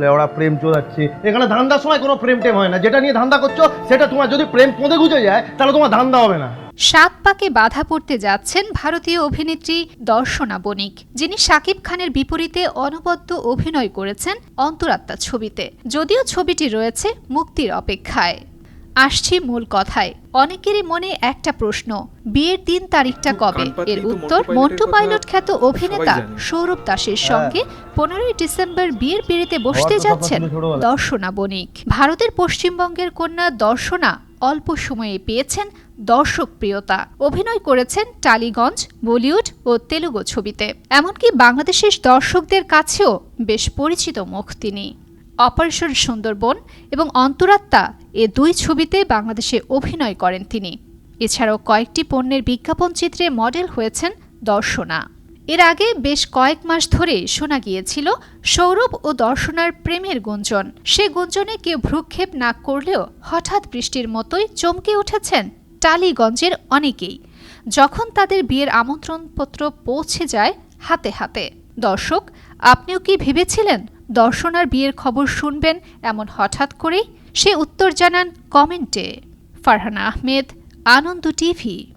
লেওড়া প্রেম চোদাচ্ছে। এখানে ধান্দার সময় কোনো প্রেম টেম হয় না। যেটা নিয়ে ধান্দা করছ, সেটা তোমার যদি প্রেম পদে গুজে যায়, তাহলে তোমার ধান্দা হবে না। সাত পাকে বাধা পড়তে যাচ্ছেন ভারতীয় অভিনেত্রী দর্শনা বণিক, যিনি শাকিব খানের বিপরীতে অনবদ্য অভিনয় করেছেন অন্তরাত্মা ছবিতে। যদিও ছবিটি রয়েছে মুক্তির অপেক্ষায়। আসছি মূল কথায়। অনেকেরই মনে একটা প্রশ্ন বিয়ের দিন তারিখটা কবে? এর উত্তর মন্টু পাইলট খ্যাত অভিনেতা সৌরভ দাসের সঙ্গে পনেরোই ডিসেম্বর বিয়ের পিড়িতে বসতে যাচ্ছেন দর্শনা বণিক ভারতের পশ্চিমবঙ্গের কন্যা দর্শনা অল্প সময়ে পেয়েছেন দর্শক প্রিয়তা অভিনয় করেছেন টালিগঞ্জ বলিউড ও তেলুগু ছবিতে। এমনকি বাংলাদেশের দর্শকদের কাছেও বেশ পরিচিত মুখ তিনি। অপারেশন সুন্দরবন এবং অন্তরাত্মা এ দুই ছবিতে বাংলাদেশে অভিনয় করেন তিনি। এছাড়াও কয়েকটি পণ্যের বিজ্ঞাপন চিত্রে মডেল হয়েছেন দর্শনা। এর আগে বেশ কয়েক মাস ধরে শোনা গিয়েছিল সৌরভ ও দর্শনার প্রেমের গুঞ্জন। সে গুঞ্জনে কেউ ভ্রুক্ষেপ না করলেও হঠাৎ বৃষ্টির মতোই চমকে উঠেছেন টালিগঞ্জের অনেকেই। যখন তাদের বিয়ের আমন্ত্রণপত্র পৌঁছে যায় হাতে হাতে। দর্শক, আপনিও কি ভেবেছিলেন দর্শনার বিয়ের খবর শুনবেন এমন হঠাৎ করেই সে উত্তর জানান কমেন্টে। ফারহানা আহমেদ, আনন্দ টিভি।